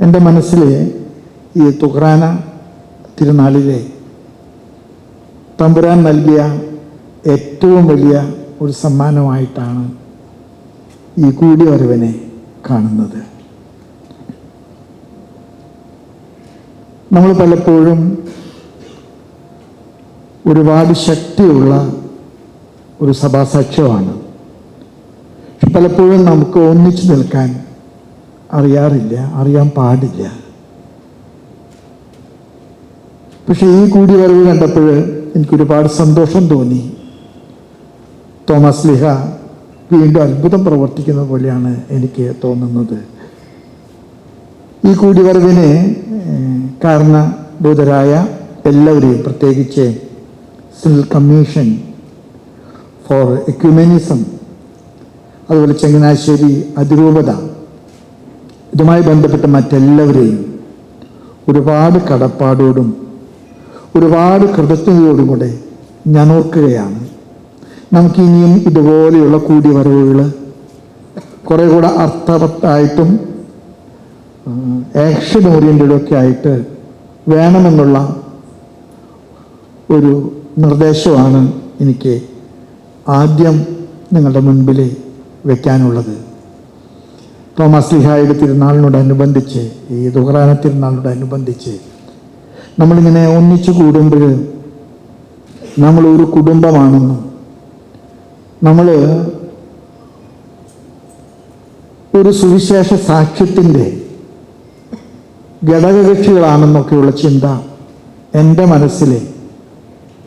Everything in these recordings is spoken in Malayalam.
എന്റെ മനസ്സിൽ ഈ തുഹ്രാന തിരുനാളിലെ തമ്പുരാൻ നൽകിയ ഏറ്റവും വലിയ ഒരു സമ്മാനമായിട്ടാണ് ഈ കൂടി വരവനെ കാണുന്നത്. നമ്മൾ പലപ്പോഴും ഒരുപാട് ശക്തിയുള്ള ഒരു സഭാസാക്ഷ്യമാണ് പലപ്പോഴും നമുക്ക് ഒന്നിച്ചു നിൽക്കാൻ അറിയാറില്ല അറിയാൻ പാടില്ല. പക്ഷെ ഈ കൂടിവരവ് കണ്ടപ്പോൾ എനിക്കൊരുപാട് സന്തോഷം തോന്നി. തോമസ് ലിഹ വീണ്ടും അത്ഭുതം പ്രവർത്തിക്കുന്ന പോലെയാണ് എനിക്ക് തോന്നുന്നത്. ഈ കൂടിവരവിന് കാരണ കാരണഭൂതരായ എല്ലാവരെയും പ്രത്യേകിച്ച് സിവിൽ കമ്മീഷൻ ഫോർ എക്യുമെനിസം അതുപോലെ ചങ്ങനാശ്ശേരി അതിരൂപത ഇതുമായി ബന്ധപ്പെട്ട മറ്റെല്ലാവരെയും ഒരുപാട് കടപ്പാടോടും ഒരുപാട് കൃതജ്ഞതയോടും കൂടെ ഞാൻ ഓർക്കുകയാണ്. നമുക്കിനിയും ഇതുപോലെയുള്ള കൂടിവരവുകൾ കുറേ കൂടെ അർത്ഥവത്തായിട്ടും ആക്ഷൻ ഓറിയന്റഡൊക്കെ ആയിട്ട് വേണമെന്നുള്ള ഒരു നിർദ്ദേശമാണ് എനിക്ക് ആദ്യം നിങ്ങളുടെ മുൻപിൽ വയ്ക്കാനുള്ളത് തോമസ് ലിഹായുടെ തിരുനാളിനോടനുബന്ധിച്ച് ഈ ദുഹറാന തിരുനാളിനോടനുബന്ധിച്ച് നമ്മളിങ്ങനെ ഒന്നിച്ചു കൂടുമ്പോൾ നമ്മൾ ഒരു കുടുംബമാണെന്നും നമ്മൾ ഒരു സുവിശേഷ സാക്ഷ്യത്തിന്റെ ഘടകകക്ഷികളാണെന്നൊക്കെയുള്ള ചിന്ത എന്റെ മനസ്സിൽ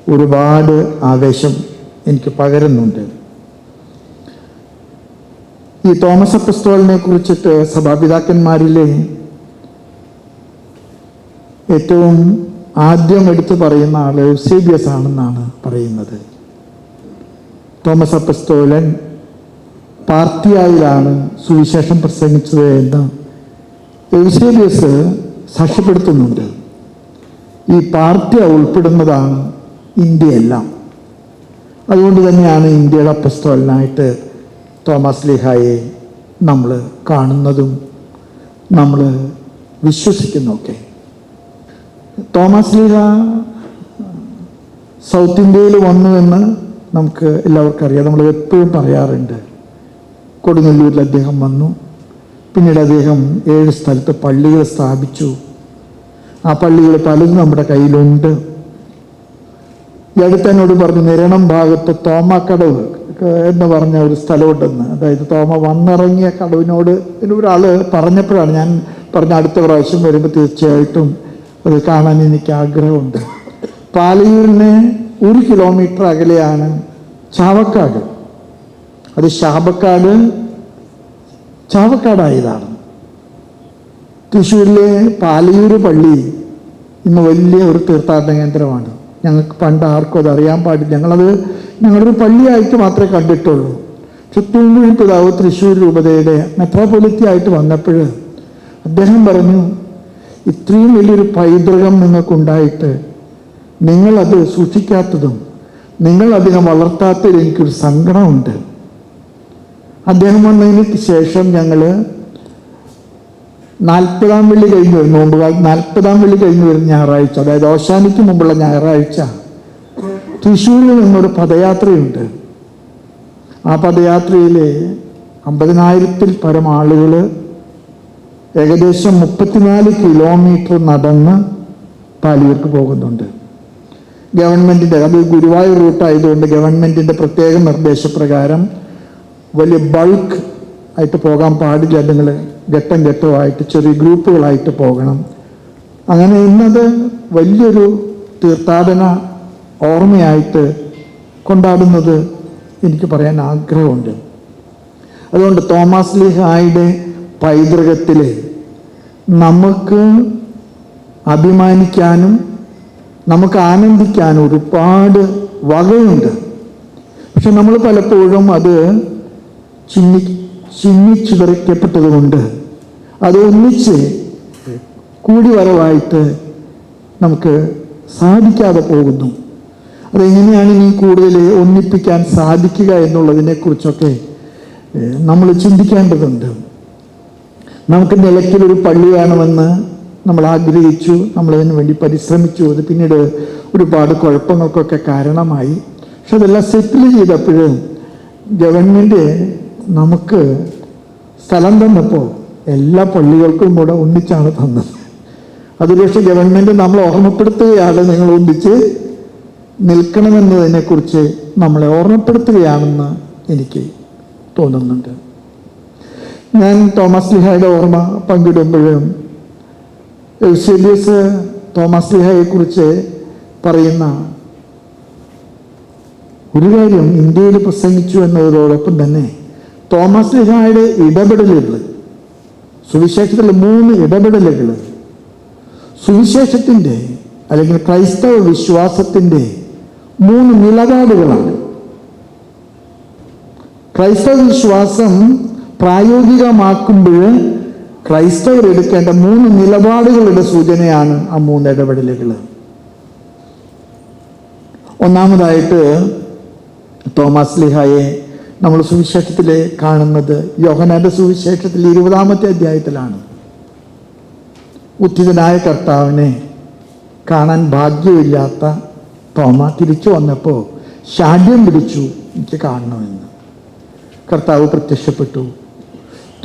ഒരുപാട് ആവേശം എനിക്ക് പകരുന്നുണ്ട്. ഈ തോമസ് അപ്പസ്തോലിനെ കുറിച്ചിട്ട് സഭാപിതാക്കന്മാരിലെ ഏറ്റവും ആദ്യം എടുത്തു പറയുന്ന ആൾ സീബിയസ് ആണെന്നാണ് പറയുന്നത്. തോമസ് അപ്പസ്തോലൻ പാർട്ടിയായിലാണ് സുവിശേഷം പ്രസംഗിച്ചത് എന്ന് എൗസേബിയസ് സാക്ഷ്യപ്പെടുത്തുന്നുണ്ട്. ഈ പാർട്ടി ഉൾപ്പെടുന്നതാണ് ഇന്ത്യയെല്ലാം. അതുകൊണ്ട് തന്നെയാണ് ഇന്ത്യയുടെ അപ്പസ്തോലനായിട്ട് തോമസ് ലിഹായെ നമ്മൾ കാണുന്നതും നമ്മൾ വിശ്വസിക്കുന്നൊക്കെ. തോമസ് ലീഹ സൗത്ത് ഇന്ത്യയിൽ വന്നു എന്ന് നമുക്ക് എല്ലാവർക്കും അറിയാം. നമ്മൾ എപ്പോഴും പറയാറുണ്ട്. കൊടുങ്ങല്ലൂരിൽ അദ്ദേഹം വന്നു. പിന്നീട് അദ്ദേഹം ഏഴ് സ്ഥലത്ത് പള്ളികൾ സ്ഥാപിച്ചു. ആ പള്ളികൾ പലതും നമ്മുടെ കയ്യിലുണ്ട്. എന്നോട് പറഞ്ഞു നിരണം ഭാഗത്ത് തോമക്കടവ് എന്ന് പറഞ്ഞ ഒരു സ്ഥലമുണ്ടെന്ന്. അതായത് തോമ വന്നിറങ്ങിയ കടവിനോട് ഒരാൾ പറഞ്ഞപ്പോഴാണ് ഞാൻ പറഞ്ഞ അടുത്ത പ്രാവശ്യം വരുമ്പോൾ തീർച്ചയായിട്ടും അത് കാണാൻ എനിക്ക് ആഗ്രഹമുണ്ട്. പാലയൂരിന് ഒരു കിലോമീറ്റർ അകലെയാണ് ചാവക്കാട്. അത് ശാപക്കാട് ചാവക്കാടായതാണ്. തൃശ്ശൂരിലെ പാലയൂർ പള്ളി ഇന്ന് വലിയ ഒരു തീർത്ഥാടന കേന്ദ്രമാണ്. ഞങ്ങൾക്ക് പണ്ട് ആർക്കും അത് അറിയാൻ പാടില്ല. ഞങ്ങളത് ഞങ്ങളൊരു പള്ളിയായിട്ട് മാത്രമേ കണ്ടിട്ടുള്ളൂ. ചുറ്റൂമ്പുഴി പിതാവ് തൃശ്ശൂർ രൂപതയുടെ മെത്രാപൊലിത്തി ആയിട്ട് വന്നപ്പോൾ അദ്ദേഹം പറഞ്ഞു ഇത്രയും വലിയൊരു പൈതൃകം നിങ്ങൾക്കുണ്ടായിട്ട് നിങ്ങളത് സൂക്ഷിക്കാത്തതും നിങ്ങൾ അതിനെ വളർത്താത്തതിൽ എനിക്കൊരു സങ്കടമുണ്ട്. അദ്ദേഹം വന്നതിന് ശേഷം ഞങ്ങൾ നാൽപ്പതാം വെള്ളി കഴിഞ്ഞ് വരും മുമ്പ് നാൽപ്പതാം വെള്ളി കഴിഞ്ഞ് വരുന്ന ഞായറാഴ്ച അതായത് ഓശാനിക്ക് മുമ്പുള്ള ഞായറാഴ്ച. തൃശ്ശൂരിൽ നിന്നൊരു പദയാത്രയുണ്ട്. ആ പദയാത്രയിൽ അമ്പതിനായിരത്തിൽ പരം ആളുകൾ ഏകദേശം മുപ്പത്തിനാല് കിലോമീറ്റർ നടന്ന് പാലിയൂർക്ക് പോകുന്നുണ്ട്. ഗവൺമെന്റിന്റെ അത് ഗുരുവായൂർ റൂട്ടായതുകൊണ്ട് ഗവൺമെന്റിന്റെ പ്രത്യേക നിർദ്ദേശപ്രകാരം വലിയ ബൾക്ക് ആയിട്ട് പോകാൻ പാടില്ല നിങ്ങൾ ഘട്ടം ഘട്ടമായിട്ട് ചെറിയ ഗ്രൂപ്പുകളായിട്ട് പോകണം. അങ്ങനെ ഇന്നത് വലിയൊരു തീർത്ഥാടന ഓർമ്മയായിട്ട് കൊണ്ടാടുന്നത് എനിക്ക് പറയാൻ ആഗ്രഹമുണ്ട്. അതുകൊണ്ട് തോമസ് ലിഹായുടെ പൈതൃകത്തിൽ നമുക്ക് അഭിമാനിക്കാനും നമുക്ക് ആനന്ദിക്കാനും ഒരുപാട് വകയുണ്ട്. പക്ഷെ നമ്മൾ പലപ്പോഴും അത് ചിന്നി ചിന്നിച്ചിതറിക്കപ്പെട്ടതുകൊണ്ട് അത് ഒന്നിച്ച് കൂടി വരവായിട്ട് നമുക്ക് സാധിക്കാതെ പോകുന്നു. അതെങ്ങനെയാണ് ഇനി കൂടുതൽ ഒന്നിപ്പിക്കാൻ സാധിക്കുക എന്നുള്ളതിനെക്കുറിച്ചൊക്കെ നമ്മൾ ചിന്തിക്കേണ്ടതുണ്ട്. നമുക്ക് നിലയ്ക്കലൊരു പള്ളി വേണമെന്ന് നമ്മൾ ആഗ്രഹിച്ചു നമ്മളതിനു വേണ്ടി പരിശ്രമിച്ചു. അത് പിന്നീട് ഒരുപാട് കുഴപ്പങ്ങൾക്കൊക്കെ കാരണമായി. പക്ഷെ അതെല്ലാം സെറ്റിൽ ചെയ്തപ്പോഴും ഗവൺമെന്റ് നമുക്ക് സ്ഥലം തന്നപ്പോൾ എല്ലാ പള്ളികൾക്കും കൂടെ ഒന്നിച്ചാണ് തന്നത്. അത് ഗവൺമെന്റ് ഗവൺമെന്റ് നമ്മളെ ഓർമ്മപ്പെടുത്തുകയാണ് നിങ്ങൾ ഒന്നിച്ച് നിൽക്കണമെന്നതിനെക്കുറിച്ച് നമ്മളെ ഓർമ്മപ്പെടുത്തുകയാണെന്ന് എനിക്ക് തോന്നുന്നുണ്ട്. ഞാൻ തോമസ് ലിഹായുടെ ഓർമ്മ പങ്കിടുമ്പോഴും എൽസേബിയസ് തോമസ് ലിഹായെക്കുറിച്ച് പറയുന്ന ഒരു കാര്യം ഇന്ത്യയിൽ പ്രസംഗിച്ചു എന്നതോടൊപ്പം തന്നെ തോമസ് ലിഹായുടെ ഇടപെടലുകൾ സുവിശേഷത്തിൽ മൂന്ന് ഇടപെടലുകൾ സുവിശേഷത്തിന്റെ അല്ലെങ്കിൽ ക്രൈസ്തവ വിശ്വാസത്തിന്റെ മൂന്ന് നിലപാടുകളാണ്. ക്രൈസ്തവ വിശ്വാസം പ്രായോഗികമാക്കുമ്പോൾ ക്രൈസ്തവർ എടുക്കേണ്ട മൂന്ന് നിലപാടുകളുടെ സൂചനയാണ് ആ മൂന്ന് ഇടപെടലുകൾ ഒന്നാമതായിട്ട് തോമസ് ലിഹായെ നമ്മൾ സുവിശേഷത്തിൽ കാണുന്നത് യോഹനാന്റെ സുവിശേഷത്തിൽ ഇരുപതാമത്തെ അധ്യായത്തിലാണ്. ഉത്തിതനായ കർത്താവിനെ കാണാൻ ഭാഗ്യമില്ലാത്ത തോമ തിരിച്ചു വന്നപ്പോൾ ശാഠ്യം പിടിച്ചു എനിക്ക് കാണണമെന്ന്. കർത്താവ് പ്രത്യക്ഷപ്പെട്ടു.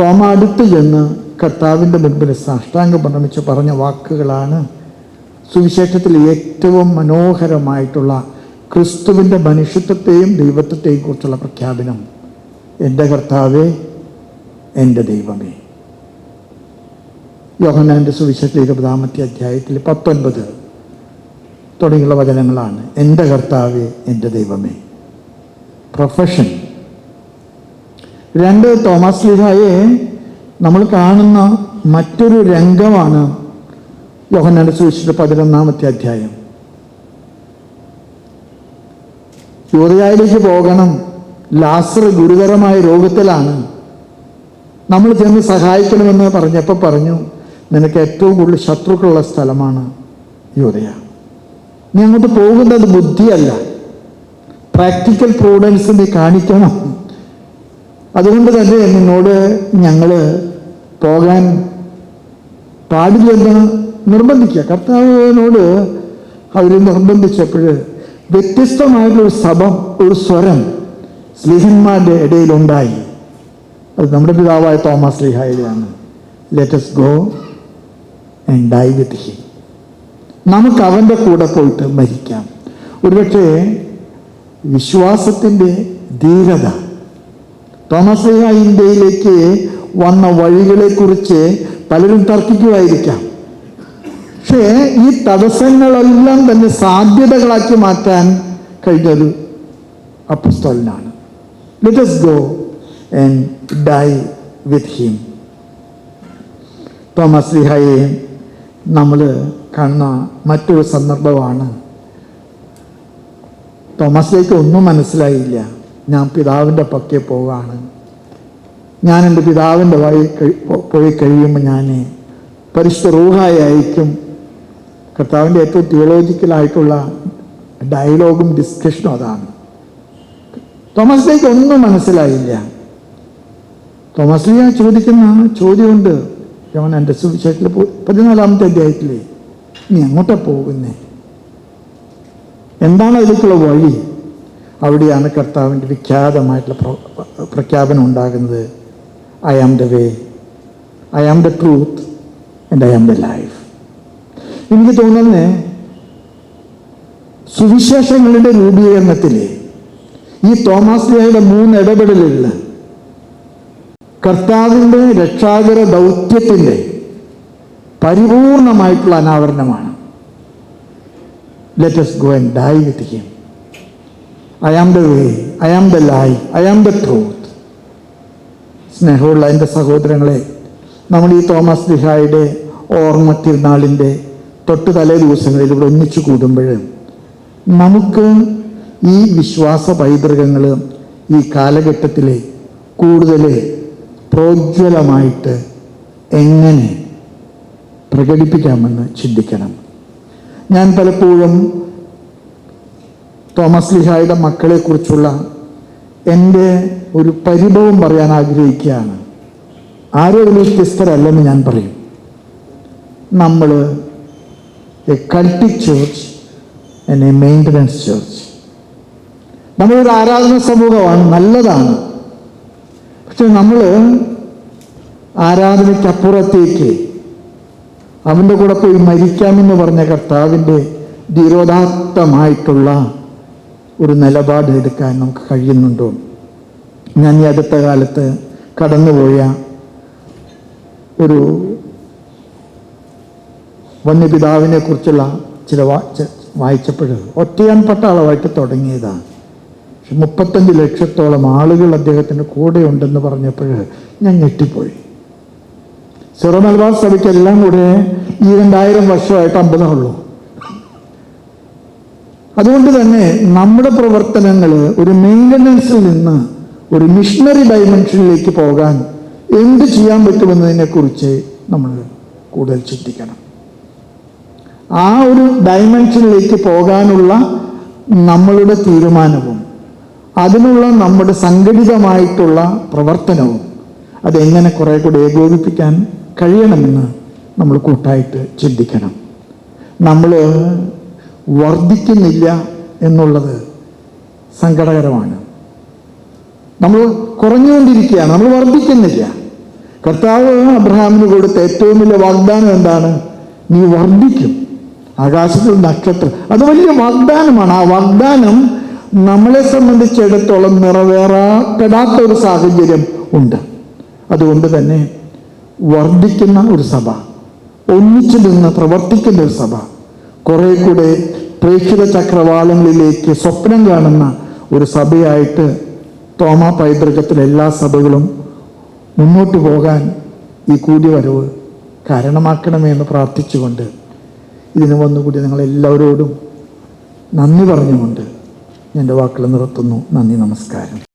തോമ അടുത്ത് ചെന്ന് കർത്താവിന്റെ മുൻപിൽ സാഷ്ടാംഗം പ്രണമിച്ച് പറഞ്ഞ വാക്കുകളാണ് സുവിശേഷത്തിൽ ഏറ്റവും മനോഹരമായിട്ടുള്ള ക്രിസ്തുവിന്റെ മനുഷ്യത്വത്തെയും ദൈവത്വത്തെയും കുറിച്ചുള്ള പ്രഖ്യാപനം എന്റെ കർത്താവേ എന്റെ ദൈവമേ. യോഹനാന്റെ സുവിശേഷത്തിൽ ഇരുപതാമത്തെ അധ്യായത്തിൽ പത്തൊൻപത് തുടങ്ങിയുള്ള വചനങ്ങളാണ്. എന്റെ കർത്താവേ എന്റെ ദൈവമേ. പ്രൊഫഷൻ രണ്ട് തോമസ് ലീഹായെ നമ്മൾ കാണുന്ന മറ്റൊരു രംഗമാണ് യോഹനാന്റെ സുവിശേഷ പതിനൊന്നാമത്തെ അധ്യായം. യൂതയായിലേക്ക് പോകണം. ലാസർ ഗുരുതരമായ രോഗത്തിലാണ്. നമ്മൾ ചെന്ന് സഹായിക്കണമെന്ന് പറഞ്ഞപ്പോൾ പറഞ്ഞു നിനക്ക് ഏറ്റവും കൂടുതൽ ശത്രുക്കളുള്ള സ്ഥലമാണ് യോധയ നീ അങ്ങോട്ട് പോകുന്നത് ബുദ്ധിയല്ല. പ്രാക്ടിക്കൽ പ്രൂഡൻസ് നീ കാണിക്കണം. അതുകൊണ്ട് തന്നെ നിന്നോട് ഞങ്ങൾ പോകാൻ പാടില്ലെന്ന് നിർബന്ധിക്കുക. കർത്താവിനോട് അവർ നിർബന്ധിച്ചപ്പോൾ വ്യത്യസ്തമായിട്ടുള്ള സഭ ഒരു സ്വരം സ്ലിഹന്മാരുടെ ഇടയിലുണ്ടായി. അത് നമ്മുടെ പിതാവായ Thomas ലിഹായിലാണ് let's go and die with him നമുക്ക് അവന്റെ കൂടെ പോയിട്ട് മരിക്കാം. ഒരുപക്ഷെ വിശ്വാസത്തിന്റെ ധീരത തോമസ് ലിഹ ഇന്ത്യയിലേക്ക് വന്ന വഴികളെക്കുറിച്ച് പലരും തർക്കിക്കുമായിരിക്കാം. പക്ഷേ ഈ തടസ്സങ്ങളെല്ലാം തന്നെ സാധ്യതകളാക്കി മാറ്റാൻ കഴിഞ്ഞൊരു അപ്പുസ്തോലിനാണ്. Let go and die with him Thomas ലിഹയെ നമ്മൾ കാണുന്ന മറ്റൊരു സന്ദർഭമാണ്. തോമസിലേക്ക് ഒന്നും മനസ്സിലായില്ല. ഞാൻ പിതാവിന്റെ പക്കെ പോവാണ്. ഞാൻ എന്റെ പിതാവിന്റെ വഴി പോയി കഴിയുമ്പോൾ ഞാൻ പരിശുദ്ധ റൂഹായി അയക്കും കർത്താവിന്റെ ഏറ്റവും തിയോളജിക്കലായിട്ടുള്ള ഡയലോഗും ഡിസ്കഷനും അതാണ്. തോമസിലേക്ക് ഒന്നും മനസ്സിലായില്ല തോമസ് ചോദിക്കുന്ന ചോദ്യമുണ്ട്. അവൻ എന്റെ സുവിശേഷത്തിൽ പതിനാലാമത്തെ അധ്യായത്തിലേ നീ എങ്ങോട്ടാ പോകുന്നേ? എന്താണ് അതിലേക്കുള്ള വഴി? അവിടെയാണ് കർത്താവിന്റെ വിഖ്യാതമായിട്ടുള്ള പ്ര- പ്രഖ്യാപനം ഉണ്ടാകുന്നത്. I am the way I am the truth and I am the life എനിക്ക് തോന്നുന്നത് സുവിശേഷങ്ങളുടെ രൂപീകരണത്തിൽ ഈ തോമസ് ലിയയുടെ മൂന്ന് ഇടപെടലുകൾ കർത്താവിന്റെ രക്ഷാകര ദൗത്യത്തിന്റെ പരിപൂർണമായിട്ടുള്ള അനാവരണമാണ്. Let's go and die with him I am the way I am the life I am the truth സ്നേഹമുള്ള എന്റെ സഹോദരങ്ങളെ നമ്മൾ ഈ തോമസ് ലിഹായുടെ ഓർമ്മ തിരുനാളിന്റെ തൊട്ട് തലേ ദിവസങ്ങളിൽ ഇവിടെ ഒന്നിച്ചു കൂടുമ്പോൾ നമുക്ക് ഈ വിശ്വാസ പൈതൃകങ്ങൾ ഈ കാലഘട്ടത്തിൽ കൂടുതൽ പ്രോജ്വലമായിട്ട് എങ്ങനെ പ്രകടിപ്പിക്കാമെന്ന് ചിന്തിക്കണം. ഞാൻ പലപ്പോഴും തോമസ് ലിഹായുടെ മക്കളെക്കുറിച്ചുള്ള എന്റെ ഒരു പരിഭവം പറയാൻ ആഗ്രഹിക്കുകയാണ്. ആരും വ്യത്യസ്തരല്ലെന്ന് ഞാൻ പറയും. നമ്മൾ a cultic church and a maintenance church നമ്മളൊരു ആരാധന സമൂഹമാണ് നല്ലതാണ്. പക്ഷെ നമ്മൾ ആരാധനയ്ക്കപ്പുറത്തേക്ക് അവന്റെ കൂടെ പോയി മരിക്കാമെന്ന് പറഞ്ഞ കർത്താവിന്റെ ധീരോദാത്തമായിട്ടുള്ള ഒരു നിലപാട് എടുക്കാൻ നമുക്ക് കഴിയുന്നുണ്ടോ? ഞാൻ ഈ അടുത്ത കാലത്ത് കടന്നുപോയ ഒരു വന്യപിതാവിനെ കുറിച്ചുള്ള ചില വായിച്ചപ്പോൾ ഒറ്റയാൻ പട്ടാളമായിട്ട് തുടങ്ങിയതാണ്. പക്ഷെ മുപ്പത്തഞ്ച് ലക്ഷത്തോളം ആളുകൾ അദ്ദേഹത്തിന്റെ കൂടെ ഉണ്ടെന്ന് പറഞ്ഞപ്പോൾ ഞാൻ ഞെട്ടിപ്പോയി. സിറോ മലബാർ സഭയ്ക്കെല്ലാം കൂടെ ഈ രണ്ടായിരം വർഷമായിട്ട് അമ്പതമുള്ളൂ അതുകൊണ്ട് തന്നെ നമ്മുടെ പ്രവർത്തനങ്ങൾ ഒരു മെയിന്റനൻസിൽ നിന്ന് ഒരു മിഷണറി ഡയമെൻഷനിലേക്ക് പോകാൻ എന്ത് ചെയ്യാൻ പറ്റുമെന്നതിനെക്കുറിച്ച് നമ്മൾ കൂടുതൽ ചിന്തിക്കണം. ആ ഒരു ഡയമെൻഷനിലേക്ക് പോകാനുള്ള നമ്മളുടെ തീരുമാനവും അതിനുള്ള നമ്മുടെ സംഘടിതമായിട്ടുള്ള പ്രവർത്തനവും അതെങ്ങനെ കുറെ കൂടി ഏകോപിപ്പിക്കാൻ കഴിയണമെന്ന് നമ്മൾ കൂട്ടായിട്ട് ചിന്തിക്കണം. നമ്മൾ വർദ്ധിക്കുന്നില്ല എന്നുള്ളത് സങ്കടകരമാണ്. നമ്മൾ കുറഞ്ഞുകൊണ്ടിരിക്കുകയാണ് നമ്മൾ വർദ്ധിക്കുന്നില്ല. കർത്താവ് അബ്രഹാമിന് കൊടുത്ത ഏറ്റവും വലിയ വാഗ്ദാനം എന്താണ്? നീ വർദ്ധിക്കും. ആകാശത്തിൽ നക്ഷത്രം അത് വലിയ വാഗ്ദാനമാണ്. ആ വാഗ്ദാനം നമ്മളെ സംബന്ധിച്ചിടത്തോളം നിറവേറാപ്പെടാത്ത ഒരു സാഹചര്യം ഉണ്ട്. അതുകൊണ്ട് തന്നെ വർദ്ധിക്കുന്ന ഒരു സഭ ഒന്നിച്ചു നിന്ന് പ്രവർത്തിക്കുന്ന ഒരു സഭ കുറെ കൂടെ പ്രേക്ഷിത ചക്രവാളങ്ങളിലേക്ക് സ്വപ്നം കാണുന്ന ഒരു സഭയായിട്ട് തോമ പൈതൃകത്തിലെ എല്ലാ സഭകളും മുന്നോട്ട് പോകാൻ ഈ കൂടിവരവ് കാരണമാക്കണമേ എന്ന് പ്രാർത്ഥിച്ചുകൊണ്ട് ഇതിനു വന്നുകൂടി നിങ്ങളെല്ലാവരോടും നന്ദി പറഞ്ഞുകൊണ്ട് എന്റെ വാക്കുകൾ നിർത്തുന്നു. നന്ദി നമസ്കാരം.